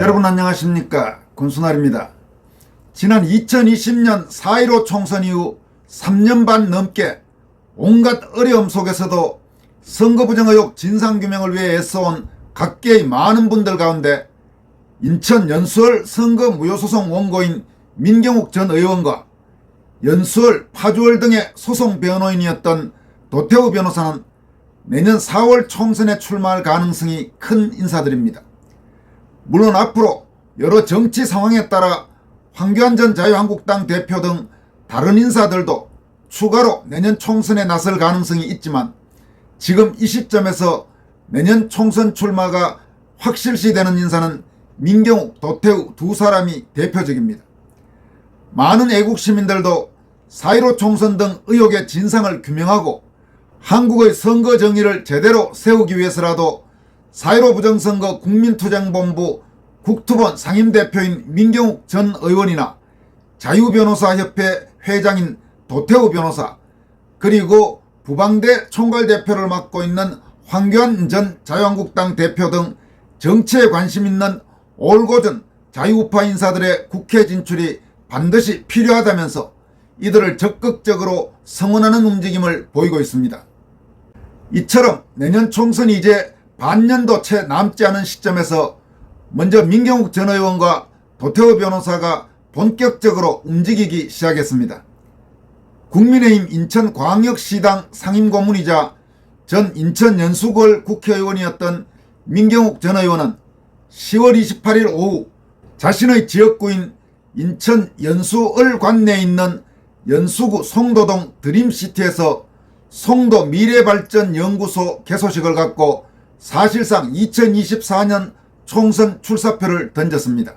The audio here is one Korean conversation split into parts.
여러분 안녕하십니까 군수날입니다. 지난 2020년 4.15 총선 이후 3년 반 넘게 온갖 어려움 속에서도 선거 부정 의혹 진상규명을 위해 애써온 각계의 많은 분들 가운데 인천 연수월 선거 무효소송 원고인 민경욱 전 의원과 연수월 파주월 등의 소송 변호인이었던 도태우 변호사는 내년 4월 총선에 출마할 가능성이 큰 인사들입니다. 물론 앞으로 여러 정치 상황에 따라 황교안 전 자유한국당 대표 등 다른 인사들도 추가로 내년 총선에 나설 가능성이 있지만 지금 이 시점에서 내년 총선 출마가 확실시 되는 인사는 민경욱, 도태우 두 사람이 대표적입니다. 많은 애국 시민들도 4.15 총선 등 의혹의 진상을 규명하고 한국의 선거 정의를 제대로 세우기 위해서라도 4.15 부정선거 국민투쟁본부 국투본 상임대표인 민경욱 전 의원이나 자유변호사협회 회장인 도태우 변호사 그리고 부방대 총괄대표를 맡고 있는 황교안 전 자유한국당 대표 등 정치에 관심 있는 올고전 자유우파 인사들의 국회 진출이 반드시 필요하다면서 이들을 적극적으로 성원하는 움직임을 보이고 있습니다. 이처럼 내년 총선이 이제 반년도 채 남지 않은 시점에서 먼저 민경욱 전 의원과 도태우 변호사가 본격적으로 움직이기 시작했습니다. 국민의힘 인천광역시당 상임고문이자 전 인천 연수구월 국회의원이었던 민경욱 전 의원은 10월 28일 오후 자신의 지역구인 인천 연수을 관내에 있는 연수구 송도동 드림시티에서 송도 미래발전연구소 개소식을 갖고 사실상 2024년 총선 출사표를 던졌습니다.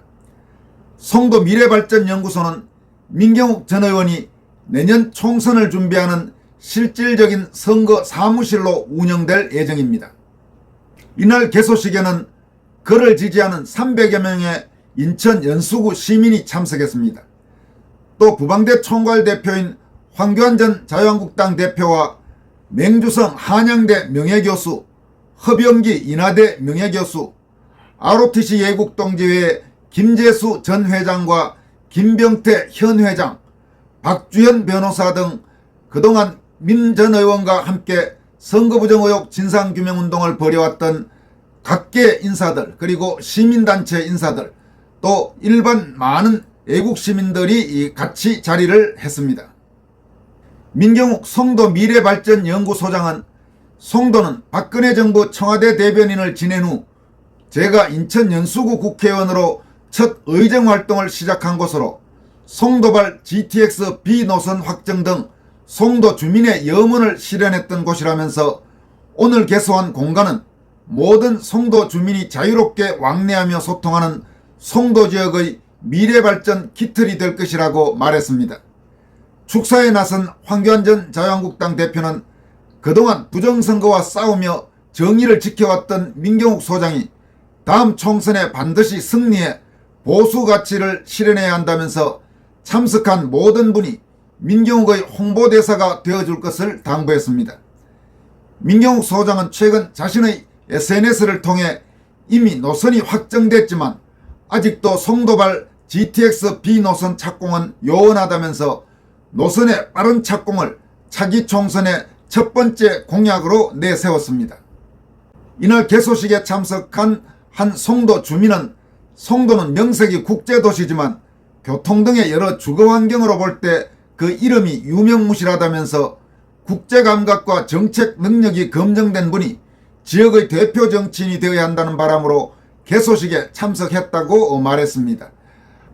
송도 미래발전연구소는 민경욱 전 의원이 내년 총선을 준비하는 실질적인 선거 사무실로 운영될 예정입니다. 이날 개소식에는 그를 지지하는 300여 명의 인천 연수구 시민이 참석했습니다. 또 부방대 총괄 대표인 황교안 전 자유한국당 대표와 맹주성 한양대 명예교수, 허병기 인하대 명예교수, ROTC 예국동지회 김재수 전 회장과 김병태 현 회장, 박주현 변호사 등 그동안 민 전 의원과 함께 선거부정 의혹 진상규명운동을 벌여왔던 각계 인사들 그리고 시민단체 인사들 또 일반 많은 애국 시민들이 같이 자리를 했습니다. 민경욱 송도 미래발전연구소장은 송도는 박근혜 정부 청와대 대변인을 지낸 후 제가 인천 연수구 국회의원으로 첫 의정 활동을 시작한 곳으로 송도발 GTX B 노선 확정 등 송도 주민의 염원을 실현했던 곳이라면서 오늘 개소한 공간은 모든 송도 주민이 자유롭게 왕래하며 소통하는 송도 지역의 미래 발전 기틀이 될 것이라고 말했습니다. 축사에 나선 황교안 전 자유한국당 대표는 그동안 부정선거와 싸우며 정의를 지켜왔던 민경욱 소장이 다음 총선에 반드시 승리해 보수 가치를 실현해야 한다면서 참석한 모든 분이 민경욱의 홍보대사가 되어줄 것을 당부했습니다. 민경욱 소장은 최근 자신의 SNS를 통해 이미 노선이 확정됐지만 아직도 송도발 GTX B 노선 착공은 요원하다면서 노선의 빠른 착공을 차기 총선의 첫 번째 공약으로 내세웠습니다. 이날 개소식에 참석한 한 송도 주민은 송도는 명색이 국제도시지만 교통 등의 여러 주거 환경으로 볼 때 그 이름이 유명무실하다면서 국제 감각과 정책 능력이 검증된 분이 지역의 대표 정치인이 되어야 한다는 바람으로 개소식에 참석했다고 말했습니다.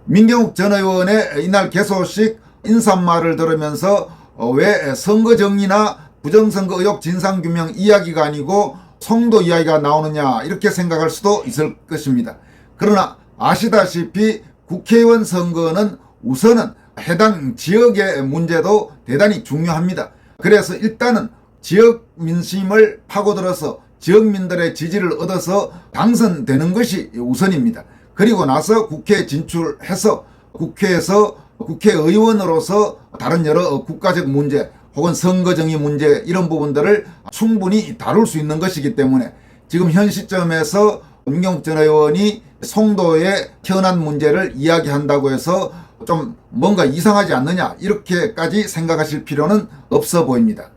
민경욱 전 의원의 이날 개소식 인사말을 들으면서 어, 왜 선거 정리나 부정선거 의혹 진상규명 이야기가 아니고 송도 이야기가 나오느냐 이렇게 생각할 수도 있을 것입니다. 그러나 아시다시피 국회의원 선거는 우선은 해당 지역의 문제도 대단히 중요합니다. 그래서 일단은 지역 민심을 파고들어서 지역민들의 지지를 얻어서 당선되는 것이 우선입니다. 그리고 나서 국회에 진출해서 국회에서 국회의원으로서 다른 여러 국가적 문제 혹은 선거정의 문제 이런 부분들을 충분히 다룰 수 있는 것이기 때문에 지금 현 시점에서 민경욱 전 의원이 송도의 현안 문제를 이야기한다고 해서 좀 뭔가 이상하지 않느냐 이렇게까지 생각하실 필요는 없어 보입니다.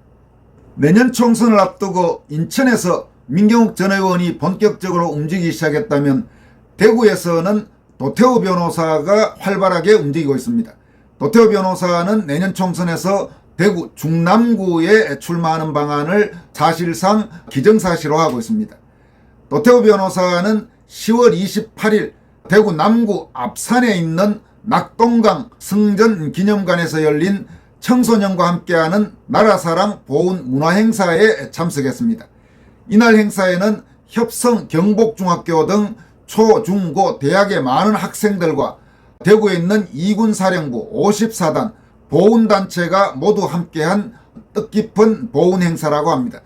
내년 총선을 앞두고 인천에서 민경욱 전 의원이 본격적으로 움직이기 시작했다면 대구에서는 도태우 변호사가 활발하게 움직이고 있습니다. 도태우 변호사는 내년 총선에서 대구 중남구에 출마하는 방안을 사실상 기정사실화하고 있습니다. 도태우 변호사는 10월 28일 대구 남구 앞산에 있는 낙동강 승전 기념관에서 열린 청소년과 함께하는 나라사랑 보훈 문화행사에 참석했습니다. 이날 행사에는 협성 경복중학교 등 초, 중, 고, 대학의 많은 학생들과 대구에 있는 이군 사령부 54단 보훈단체가 모두 함께한 뜻깊은 보훈 행사라고 합니다.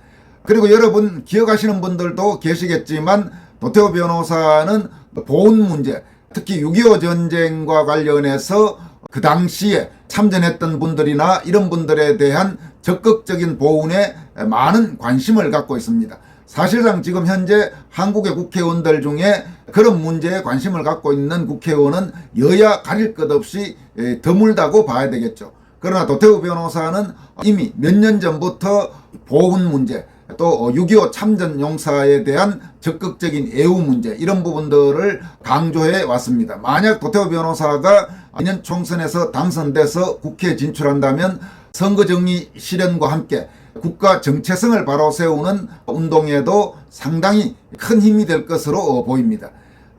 그리고 여러분 기억하시는 분들도 계시겠지만 도태우 변호사는 보훈 문제, 특히 6.25 전쟁과 관련해서 그 당시에 참전했던 분들이나 이런 분들에 대한 적극적인 보훈에 많은 관심을 갖고 있습니다. 사실상 지금 현재 한국의 국회의원들 중에 그런 문제에 관심을 갖고 있는 국회의원은 여야 가릴 것 없이 에, 드물다고 봐야 되겠죠. 그러나 도태우 변호사는 이미 몇 년 전부터 보훈 문제, 또 6.25 참전 용사에 대한 적극적인 애우 문제 이런 부분들을 강조해 왔습니다. 만약 도태우 변호사가 내년 총선에서 당선돼서 국회에 진출한다면 선거정리 실현과 함께 국가 정체성을 바로 세우는 운동에도 상당히 큰 힘이 될 것으로 보입니다.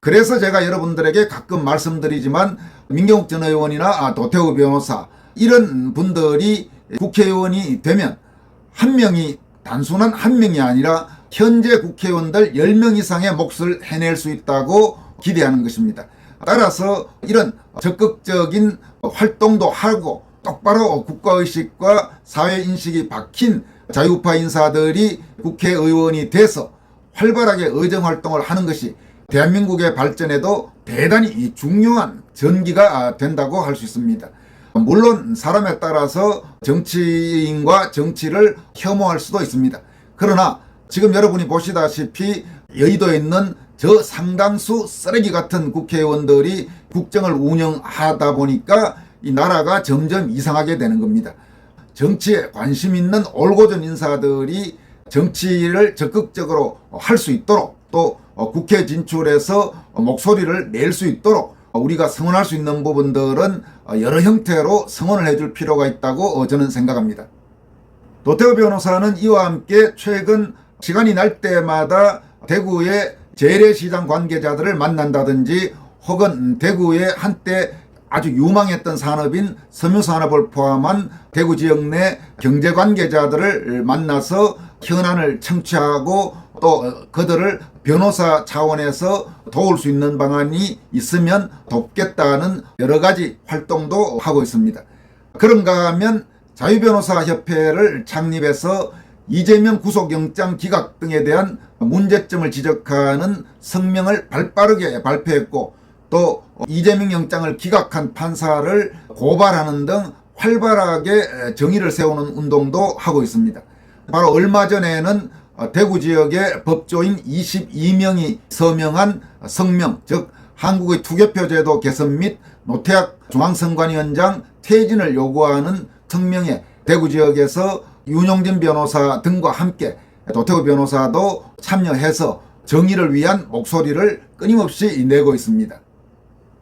그래서 제가 여러분들에게 가끔 말씀드리지만 민경욱 전 의원이나 도태우 변호사 이런 분들이 국회의원이 되면 한 명이 단순한 한 명이 아니라 현재 국회의원들 10명 이상의 몫을 해낼 수 있다고 기대하는 것입니다. 따라서 이런 적극적인 활동도 하고 똑바로 국가의식과 사회인식이 박힌 자유파 인사들이 국회의원이 돼서 활발하게 의정활동을 하는 것이 대한민국의 발전에도 대단히 중요한 전기가 된다고 할 수 있습니다. 물론 사람에 따라서 정치인과 정치를 혐오할 수도 있습니다. 그러나 지금 여러분이 보시다시피 여의도에 있는 저 상당수 쓰레기 같은 국회의원들이 국정을 운영하다 보니까 이 나라가 점점 이상하게 되는 겁니다. 정치에 관심 있는 올고전 인사들이 정치를 적극적으로 할 수 있도록 또 국회 진출해서 목소리를 낼 수 있도록 우리가 성원할 수 있는 부분들은 여러 형태로 성원을 해줄 필요가 있다고 저는 생각합니다. 도태우 변호사는 이와 함께 최근 시간이 날 때마다 대구의 재래시장 관계자들을 만난다든지 혹은 대구의 한때 아주 유망했던 산업인 섬유산업을 포함한 대구 지역 내 경제 관계자들을 만나서 현안을 청취하고 또 그들을 변호사 차원에서 도울 수 있는 방안이 있으면 돕겠다는 여러 가지 활동도 하고 있습니다. 그런가 하면 자유변호사협회를 창립해서 이재명 구속영장 기각 등에 대한 문제점을 지적하는 성명을 발빠르게 발표했고 또 이재명 영장을 기각한 판사를 고발하는 등 활발하게 정의를 세우는 운동도 하고 있습니다. 바로 얼마 전에는 대구 지역의 법조인 22명이 서명한 성명, 즉 한국의 투개표 제도 개선 및 노태학 중앙선관위원장 퇴진을 요구하는 성명에 대구 지역에서 윤용진 변호사 등과 함께 도태우 변호사도 참여해서 정의를 위한 목소리를 끊임없이 내고 있습니다.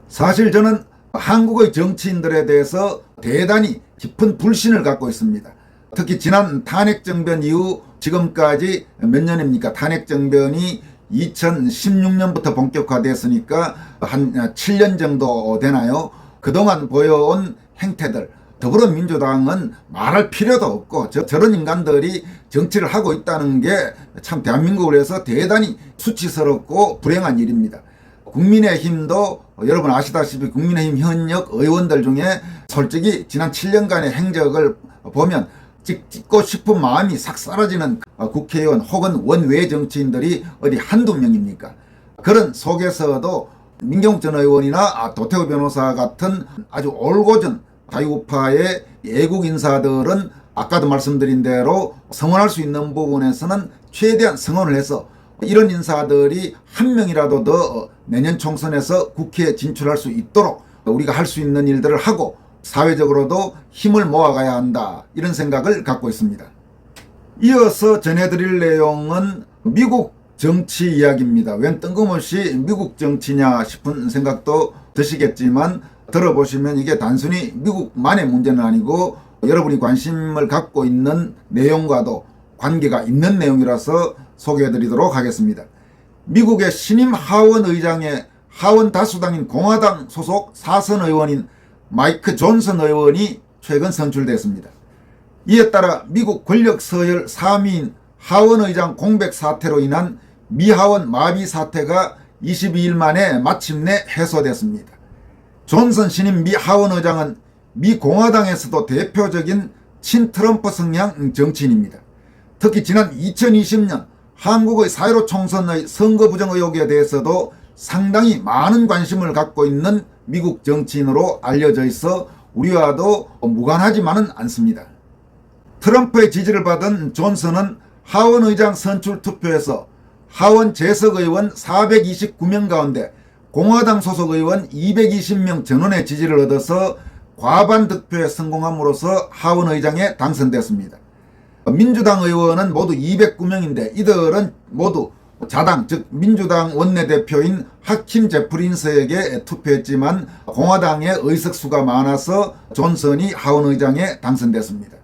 사실 저는 한국의 정치인들에 대해서 대단히 깊은 불신을 갖고 있습니다. 특히 지난 탄핵정변 이후 지금까지 몇 년입니까? 탄핵정변이 2016년부터 본격화됐으니까 한 7년 정도 되나요? 그동안 보여온 행태들, 더불어민주당은 말할 필요도 없고 저, 저런 인간들이 정치를 하고 있다는 게 참 대한민국을 위해서 대단히 수치스럽고 불행한 일입니다. 국민의힘도 여러분 아시다시피 국민의힘 현역 의원들 중에 솔직히 지난 7년간의 행적을 보면 찍고 싶은 마음이 싹 사라지는 국회의원 혹은 원외 정치인들이 어디 한두 명입니까? 그런 속에서도 민경욱 전 의원이나 도태우 변호사 같은 아주 올고전 자유파의 애국 인사들은 아까도 말씀드린 대로 성원할 수 있는 부분에서는 최대한 성원을 해서 이런 인사들이 한 명이라도 더 내년 총선에서 국회에 진출할 수 있도록 우리가 할 수 있는 일들을 하고 사회적으로도 힘을 모아가야 한다 이런 생각을 갖고 있습니다. 이어서 전해드릴 내용은 미국 정치 이야기입니다. 웬 뜬금없이 미국 정치냐 싶은 생각도 드시겠지만 들어보시면 이게 단순히 미국만의 문제는 아니고 여러분이 관심을 갖고 있는 내용과도 관계가 있는 내용이라서 소개해드리도록 하겠습니다. 미국의 신임 하원 의장의 하원 다수당인 공화당 소속 사선 의원인 마이크 존슨 의원이 최근 선출됐습니다. 이에 따라 미국 권력 서열 3위인 하원 의장 공백 사태로 인한 미하원 마비 사태가 22일 만에 마침내 해소됐습니다. 존슨 신임 미 하원 의장은 미 공화당에서도 대표적인 친트럼프 성향 정치인입니다. 특히 지난 2020년 한국의 4.15 총선의 선거 부정 의혹에 대해서도 상당히 많은 관심을 갖고 있는 미국 정치인으로 알려져 있어 우리와도 무관하지만은 않습니다. 트럼프의 지지를 받은 존슨은 하원 의장 선출 투표에서 하원 재석 의원 429명 가운데 공화당 소속 의원 220명 전원의 지지를 얻어서 과반 득표에 성공함으로써 하원 의장에 당선됐습니다. 민주당 의원은 모두 209명인데 이들은 모두 자당 즉 민주당 원내대표인 하킴 제프린스에게 투표했지만 공화당의 의석수가 많아서 존슨이 하원 의장에 당선됐습니다.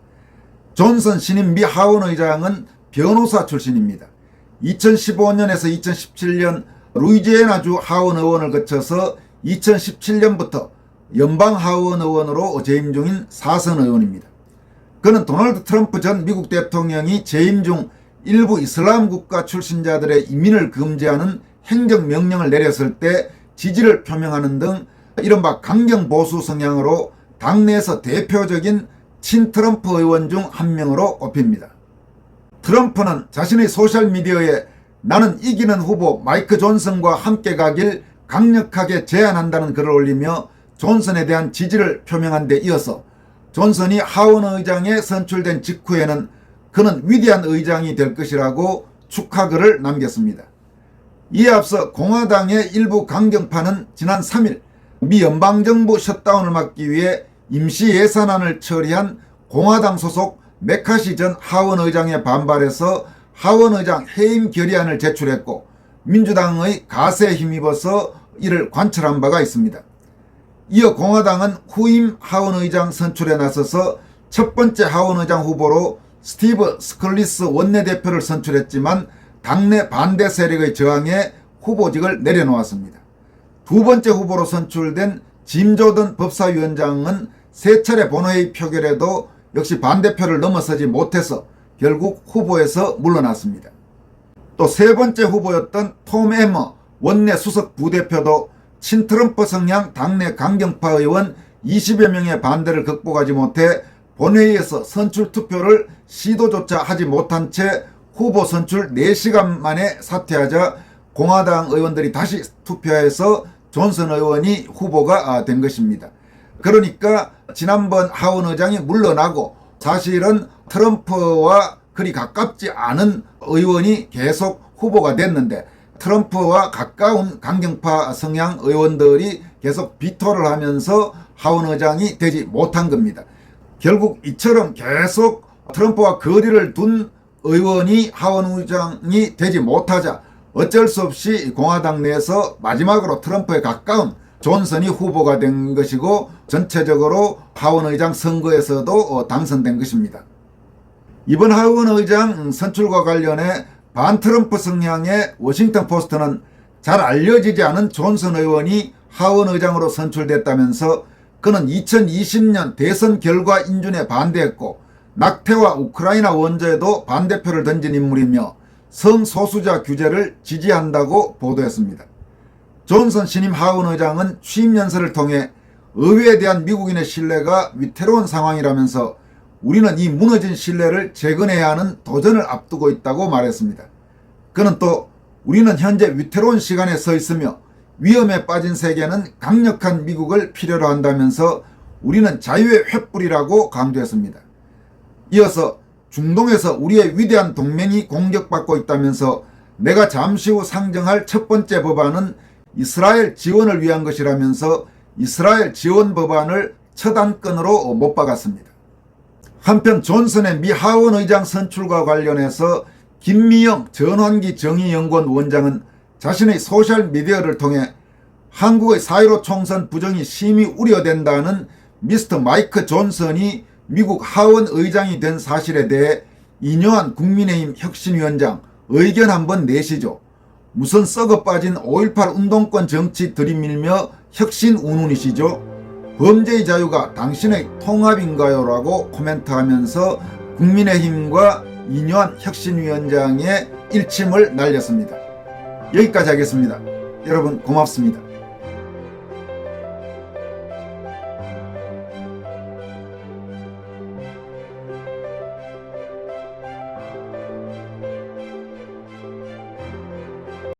존슨 신임 미 하원 의장은 변호사 출신입니다. 2015년에서 2017년 루이지애나주 하원 의원을 거쳐서 2017년부터 연방 하원 의원으로 재임 중인 사선 의원입니다. 그는 도널드 트럼프 전 미국 대통령이 재임 중 일부 이슬람 국가 출신자들의 이민을 금지하는 행정명령을 내렸을 때 지지를 표명하는 등 이른바 강경 보수 성향으로 당내에서 대표적인 친트럼프 의원 중 한 명으로 꼽힙니다. 트럼프는 자신의 소셜미디어에 나는 이기는 후보 마이크 존슨과 함께 가길 강력하게 제안한다는 글을 올리며 존슨에 대한 지지를 표명한 데 이어서 존슨이 하원 의장에 선출된 직후에는 그는 위대한 의장이 될 것이라고 축하글을 남겼습니다. 이에 앞서 공화당의 일부 강경파는 지난 3일 미 연방정부 셧다운을 막기 위해 임시 예산안을 처리한 공화당 소속 메카시 전 하원 의장에 반발해서 하원 의장 해임 결의안을 제출했고 민주당의 가세에 힘입어서 이를 관철한 바가 있습니다. 이어 공화당은 후임 하원 의장 선출에 나서서 첫 번째 하원 의장 후보로 스티브 스컬리스 원내대표를 선출했지만 당내 반대 세력의 저항에 후보직을 내려놓았습니다. 두 번째 후보로 선출된 짐 조던 법사위원장은 세 차례 본회의 표결에도 역시 반대표를 넘어서지 못해서 결국 후보에서 물러났습니다. 또 세 번째 후보였던 톰 에머 원내 수석 부대표도 친트럼프 성향 당내 강경파 의원 20여 명의 반대를 극복하지 못해 본회의에서 선출 투표를 시도조차 하지 못한 채 후보 선출 4시간 만에 사퇴하자 공화당 의원들이 다시 투표해서 존슨 의원이 후보가 된 것입니다. 그러니까 지난번 하원 의장이 물러나고 사실은 트럼프와 그리 가깝지 않은 의원이 계속 후보가 됐는데 트럼프와 가까운 강경파 성향 의원들이 계속 비토를 하면서 하원 의장이 되지 못한 겁니다. 결국 이처럼 계속 트럼프와 거리를 둔 의원이 하원 의장이 되지 못하자 어쩔 수 없이 공화당 내에서 마지막으로 트럼프에 가까운 존슨이 후보가 된 것이고 전체적으로 하원 의장 선거에서도 당선된 것입니다. 이번 하원 의장 선출과 관련해 반트럼프 성향의 워싱턴 포스트는 잘 알려지지 않은 존슨 의원이 하원 의장으로 선출됐다면서 그는 2020년 대선 결과 인준에 반대했고 낙태와 우크라이나 원조에도 반대표를 던진 인물이며 성소수자 규제를 지지한다고 보도했습니다. 존슨 신임 하원 의장은 취임 연설을 통해 의회에 대한 미국인의 신뢰가 위태로운 상황이라면서 우리는 이 무너진 신뢰를 재건해야 하는 도전을 앞두고 있다고 말했습니다. 그는 또 우리는 현재 위태로운 시간에 서 있으며 위험에 빠진 세계는 강력한 미국을 필요로 한다면서 우리는 자유의 횃불이라고 강조했습니다. 이어서 중동에서 우리의 위대한 동맹이 공격받고 있다면서 내가 잠시 후 상정할 첫 번째 법안은 이스라엘 지원을 위한 것이라면서 이스라엘 지원 법안을 첫 안건으로 못 박았습니다. 한편 존슨의 미 하원 의장 선출과 관련해서 김미영 전환기 정의연구원 원장은 자신의 소셜미디어를 통해 한국의 4.15 총선 부정이 심히 우려된다는 미스터 마이크 존슨이 미국 하원 의장이 된 사실에 대해 이뇨한 국민의힘 혁신위원장 의견 한번 내시죠. 무슨 썩어 빠진 5.18 운동권 정치 들이밀며 혁신 운운이시죠? 범죄의 자유가 당신의 통합인가요? 라고 코멘트하면서 국민의힘과 이뇨한 혁신위원장의 일침을 날렸습니다. 여기까지 하겠습니다. 여러분 고맙습니다.